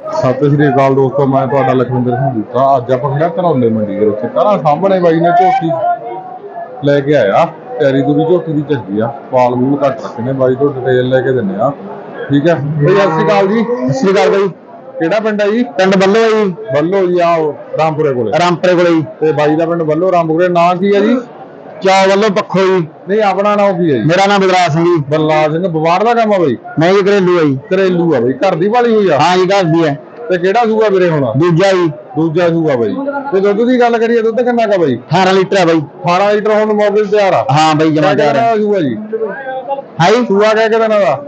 ਸਤਿ ਸ਼੍ਰੀ ਅਕਾਲ ਦੋਸਤੋ ਮੈਂ ਤੁਹਾਡਾ ਲਖਵਿੰਦਰ ਸਿੰਘ ਬੂਟਾ ਅੱਜ ਆਪਾਂ ਖੜਾ ਘਰੌਲੇ ਮੰਡੀ ਦੇ ਵਿੱਚ। ਘਰਾਂ ਸਾਹਮਣੇ ਬਾਈ ਨੇ ਝੋਟੀ ਲੈ ਕੇ ਆਇਆ। ਤੇਰੀ ਦੂਰੀ ਝੋਟੀ ਦੀ ਚੰਗੀ ਆ। ਪਾਲ ਮੂਲ ਘੱਟ ਰੱਖੇ ਨੇ। ਬਾਈ ਤੋਂ ਡਿਟੇਲ ਲੈ ਕੇ ਦਿੰਨੇ ਆ। ਠੀਕ ਹੈ ਬਈ ਸਤਿ ਸ਼੍ਰੀ ਅਕਾਲ ਜੀ। ਸਤਿ ਸ਼੍ਰੀ ਅਕਾਲ ਬਾਈ। ਕਿਹੜਾ ਪਿੰਡ ਹੈ ਜੀ? ਪਿੰਡ ਬੱਲੋ ਜੀ। ਬੱਲੋ ਜੀ ਆ ਰਾਮਪੁਰੇ ਕੋਲੇ। ਰਾਮਪੁਰੇ ਕੋਲੇ ਜੀ। ਤੇ ਬਾਈ ਦਾ ਪਿੰਡ ਬੱਲੋ ਰਾਮਪੁਰੇ। ਨਾਂ ਕੀ ਹੈ ਜੀ? ਚੌ ਵੱਲੋਂ ਪੱਖੋ ਜੀ। ਨਹੀਂ ਆਪਣਾ ਨਾਮ ਕੀ ਹੈ ਜੀ? ਮੇਰਾ ਨਾਮ ਬਲਰਾਜ ਸਿੰਘ ਜੀ। ਬਲਰਾਜ ਸਿੰਘ ਬਵਾੜ ਦਾ ਕੰਮ ਆ ਬਈ? ਮੈਂ ਜੀ ਘਰੇਲੂ ਹੈ ਜੀ। ਘਰੇਲੂ ਆ ਬਈ ਘਰ ਦੀ ਵਾਲੀ ਹੋਈ ਆ? ਹਾਂ ਜੀ ਘਰ ਦੀ ਹੈ ਤੇ ਕਿਹੜਾ ਸੂਆ ਵੀਰੇ ਹੁਣ? ਦੂਜਾ ਜੀ। ਦੂਜਾ ਸੂਆ ਬਈ। ਤੇ ਦੁੱਧ ਦੀ ਗੱਲ ਕਰੀਏ ਦੁੱਧ ਕਿੰਨਾ ਕਾ ਬਈ? 18 ਲੀਟਰ ਹੈ ਬਾਈ। 18 ਲੀਟਰ ਹੁਣ ਮੌਕੇ ਤੇ ਤਿਆਰ ਆ। ਹਾਂ ਬਾਈ ਜਮਾ ਤਿਆਰ ਰਿਹਾ ਸੂਆ ਜੀ? ਹਾਈ ਸੂਆ ਕਹਿ ਕੇ ਦਿਨਾਂ ਦਾ?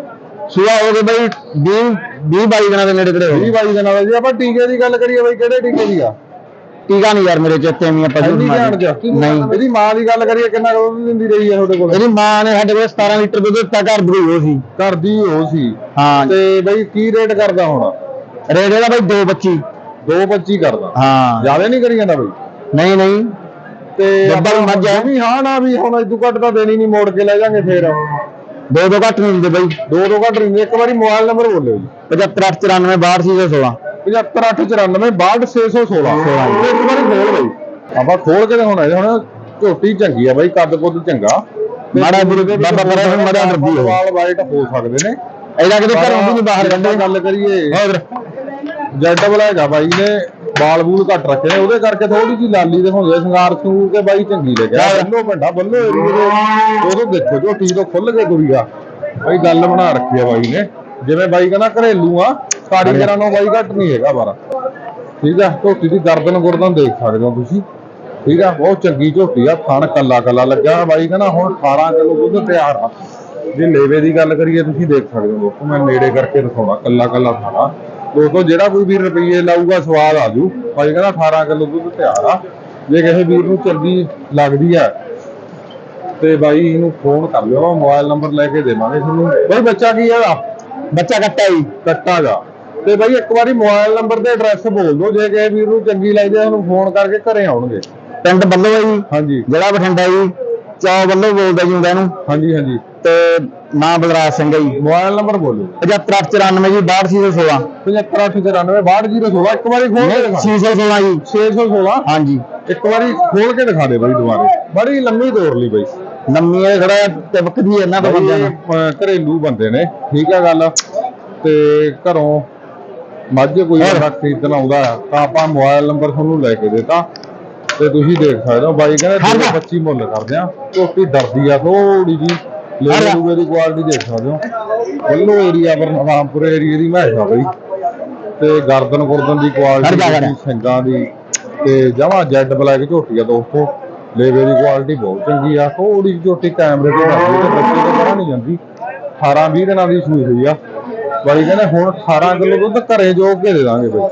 ਸੂਆ ਹੋ ਗਏ ਬਾਈ 20 20 22 ਦਿਨਾਂ ਦੇ ਨੇੜੇ ਤੇੜੇ ਹੋ 20 ਗਏ 22 ਦਿਨਾਂ ਦਾ ਜੀ। ਆਪਾਂ ਟੀਕੇ ਦੀ ਗੱਲ ਕਰੀਏ ਬਈ ਕਿਹੜੇ ਟੀਕੇ ਦੀ ਆ? ਟੀਕਾ ਨਹੀਂ ਯਾਰ ਮੇਰੇ ਚੇਤੇ ਨਹੀਂ ਆਪਾਂ ਇੰਨੀ ਜਾਣ ਚ ਨਹੀਂ। ਇਹਦੀ ਮਾਂ ਦੀ ਗੱਲ ਕਰੀਏ ਕਿੰਨਾ ਕੁ ਦੁੱਧ ਦਿੰਦੀ ਰਹੀ ਆ ਤੁਹਾਡੇ ਕੋਲ? ਇਹਦੀ ਮਾਂ ਨੇ ਸਾਡੇ ਕੋਲ 17 ਲੀਟਰ ਦੁੱਧ ਦਿੱਤਾ ਘਰ ਦੀ ਹੋ ਸੀ। ਘਰ ਦੀ ਉਹ ਸੀ। ਹਾਂ। ਤੇ ਬਈ ਕੀ ਰੇਟ ਕਰਦਾ ਹੁਣ? ਰੇਟ ਇਹਦਾ ਬਾਈ 225 225 ਕਰਦਾ। ਹਾਂ। ਜ਼ਿਆਦਾ ਨਹੀਂ ਕਰੀ ਜਾਂਦਾ ਬਈ? ਨਹੀਂ ਨਹੀਂ। ਤੇ ਵੀ ਮੱਝ ਆ। ਵੀ ਹਾਂ ਨਾ ਵੀ ਹੁਣ ਇਦੋਂ ਘੱਟ ਤਾਂ ਦੇਣੀ ਨਹੀਂ ਮੋੜ ਕੇ ਲੈ ਜਾਾਂਗੇ ਫੇਰ। ਦੋ ਦੋ ਘੱਟ ਨਹੀਂ ਦਿੰਦੇ ਬਾਈ। ਦੋ ਦੋ ਘੱਟ ਨਹੀਂ ਇੱਕ ਵਾਰੀ ਮੋਬਾਈਲ ਨੰਬਰ ਬੋਲਿਓ ਜੀ। 7594 62 75894 616 ਇੱਕ ਵਾਰੀ ਖੋਲ ਬਈ। ਆਪਾਂ ਖੋਲ ਕੇ ਦਿਖਾਉਣਾ ਜੀ ਹੁਣ ਝੋਟੀ ਚੰਗੀ ਆ ਬਾਈ ਕੱਦ ਕੁੱਦ ਚੰਗਾ। ਮਾੜਾ ਗੁਰੂ ਦੇ ਬਾਬਾ ਹੁਣ ਮਰਿਆ ਫਿਰਦੀ ਹੋਵੇ। ਵਾਲ ਵਾਈਟ ਹੋ ਸਕਦੇ ਨੇ। ਇਹਦਾ ਕਿਤੇ ਘਰੋਂ ਵੀ ਨਹੀਂ ਬਾਹਰ ਕੱਢੇ ਕੱਢੇ। ਗੱਲ ਕਰੀਏ। ਹੋਰ ਜੈਡ ਬਲੈਗਾ ਬਾਈ ਨੇ ਬਾਲ ਬੂਲ ਘੱਟ ਰੱਖੇ ਨੇ ਉਹਦੇ ਕਰਕੇ ਥੋੜੀ ਜਿਹੀ ਲਾਲੀ ਦਿਖਾਉਂਦੇ ਆ ਸ਼ਿੰਗਾਰ ਸੂਰ ਕੇ ਬਾਈ ਚੰਗੀ ਲੱਗਿਆ। ਬੱਲੋ ਵੱਡਾ ਬੱਲੋ ਦੇ ਉਦੋਂ ਦੇਖੋ ਝੋਟੀ ਤੋਂ ਖੁੱਲ ਕੇ ਤੁਰੀਆ ਬਾਈ ਗੱਲ ਬਣਾ ਰੱਖੀ ਆ ਬਾਈ ਨੇ। ਜਿਵੇਂ ਬਾਈ ਕਹਿੰਦਾ ਘਰੇਲੂ ਆ ਕਾਰੀਗਰਾਂ ਨੂੰ ਬਾਈ ਘੱਟ ਨਹੀਂ ਹੈਗਾ ਬਾਰਾ ਠੀਕ ਆ ਝੋਟੀ ਦੀ ਗਰਦਨ ਗੁਰਦਨ ਦੇਖ ਸਕਦੇ ਹੋ ਤੁਸੀਂ। ਠੀਕ ਆ ਬਹੁਤ ਚੰਗੀ ਝੋਟੀ ਆ ਥਣ ਕੱਲਾ ਕੱਲਾ ਲੱਗਿਆ ਬਾਈ ਕਹਿੰਦਾ ਹੁਣ 18 ਕਿਲੋ ਦੁੱਧ ਤਿਆਰ ਆ। ਜੇ ਲੇਵੇ ਦੀ ਗੱਲ ਕਰੀਏ ਤੁਸੀਂ ਦੇਖ ਸਕਦੇ ਹੋ ਦੋਸਤੋ ਮੈਂ ਨੇੜੇ ਕਰਕੇ ਦਿਖਾਉਣਾ ਕੱਲਾ ਕੱਲਾ ਥਾਣਾ ਦੋਸਤੋ ਜਿਹੜਾ ਕੋਈ ਵੀਰ ਰੁਪਈਏ ਲਾਊਗਾ ਸਵਾਦ ਆ ਜੂ। ਬਾਈ ਕਹਿੰਦਾ 18 ਕਿਲੋ ਦੁੱਧ ਤਿਆਰ ਆ। ਜੇ ਕਿਸੇ ਵੀਰ ਨੂੰ ਚੰਗੀ ਲੱਗਦੀ ਆ ਤੇ ਬਾਈ ਇਹਨੂੰ ਫੋਨ ਕਰ ਲਿਓ ਮੋਬਾਈਲ ਨੰਬਰ ਲੈ ਕੇ ਦੇਵਾਂਗੇ ਤੁਹਾਨੂੰ। ਬਾਈ ਬੱਚਾ ਕੀ ਹੈਗਾ ਬੱਚਾ ਕੱਟਾ ਜੀ। ਕੱਟਾ ਜਾ। ਤੇ ਬਾਈ ਇੱਕ ਵਾਰੀ ਮੋਬਾਈਲ ਨੰਬਰ ਤੇ ਐਡਰੈਸ ਬੋਲ ਦਿਓ ਜੇ ਕਿਸੇ ਵੀਰ ਨੂੰ ਚੰਗੀ ਲੱਗਦੀ ਆ ਉਹਨੂੰ ਫੋਨ ਕਰਕੇ ਘਰੇ ਆਉਣਗੇ। ਪਿੰਡ ਬੱਲੋ ਹੈ ਜੀ। ਹਾਂਜੀ। ਜ਼ਿਲ੍ਹਾ ਬਠਿੰਡਾ ਜੀ। ਚੌ ਵੱਲੋਂ ਬੋਲਦਾ ਜੀ ਹੁੰਦਾ ਇਹਨੂੰ ਹਾਂਜੀ ਹਾਂਜੀ। ਤੇ ਨਾਂ ਬਲਰਾਜ ਸਿੰਘ ਹੈ ਜੀ। ਮੋਬਾਈਲ ਨੰਬਰ ਬੋਲੋ। 7594 ਜੀ 6216 7598 ਇੱਕ ਵਾਰੀ ਖੋਲ ਕੇ ਦਿਖਾ। 616 ਜੀ। 616 ਹਾਂਜੀ। ਇੱਕ ਵਾਰੀ ਖੋਲ ਕੇ ਦਿਖਾ ਦੇ ਬਾਈ ਦੁਬਾਰੇ। ਬੜੀ ਲੰਮੀ ਤੋਰ ਲਈ ਬਾਈ। ਨੰਮੀ ਇਹ ਖੜਾ ਤਿਪਕਦੀ ਹੈ ਇਹਨਾਂ ਤੋਂ ਬਾਈ ਬੰਦਿਆਂ ਨੂੰ ਘਰੇਲੂ ਬੰਦੇ ਨੇ ਠੀਕ ਆ ਗੱਲ। ਤੇ ਘਰੋਂ ਮੱਝ ਕੋਈ ਬੰਦਾ ਖਰੀਦਣ ਆਉਂਦਾ ਹੈ, ਤਾਂ ਆਪਾਂ ਮੋਬਾਈਲ ਨੰਬਰ ਤੁਹਾਨੂੰ ਲੈ ਕੇ ਦਿੱਤਾ ਤੇ ਤੁਸੀਂ ਦੇਖ ਸਕਦੇ ਹੋ। ਬਾਈ ਕਹਿੰਦੇ ਖੜ ਜਾ। 25 ਮੁੱਲ ਕਰਦੇ ਆ ਝੋਟੀ ਡਰਦੀ ਆ ਥੋੜੀ ਜੀ। ਲੈ। ਲੂਗੇ ਦੀ ਕੁਆਲਿਟੀ ਦੇਖ ਸਕਦੇ ਹੋ। ਬੱਲੋ ਏਰੀਆ ਪਰ ਰਾਮਪੁਰ ਏਰੀਆ ਦੀ ਮੈਸ਼ ਆ ਬਈ। ਤੇ ਗਰਦਨ ਗੁਰਦਨ ਦੀ ਕੁਆਲਿਟੀ। ਸਿੰਘਾਂ ਦੀ। ਤੇ ਜਮਾ ਜੈਡ ਬਲੈਕ ਝੋਟੀ ਆ ਦੋਸਤੋ। ਲੇਵੇ ਦੀ ਕੁਆਲਿਟੀ ਬਹੁਤ ਚੰਗੀ ਆ। ਥੋੜੀ ਝੋਟੀ ਕੈਮਰੇ ਤੇ ਬੱਚੇ ਤੋਂ ਪਰਾਂ ਨਹੀਂ ਜਾਂਦੀ। 18 20 ਦਿਨਾਂ ਦੀ ਸੂਈ ਹੋਈ ਆ। ਬਾਈ ਕਹਿੰਦੇ ਹੁਣ 18 ਕਿਲੋ ਦੁੱਧ ਘਰੇ ਜੋਗ ਕੇ ਦੇ ਦਾਂਗੇ ਬਈ।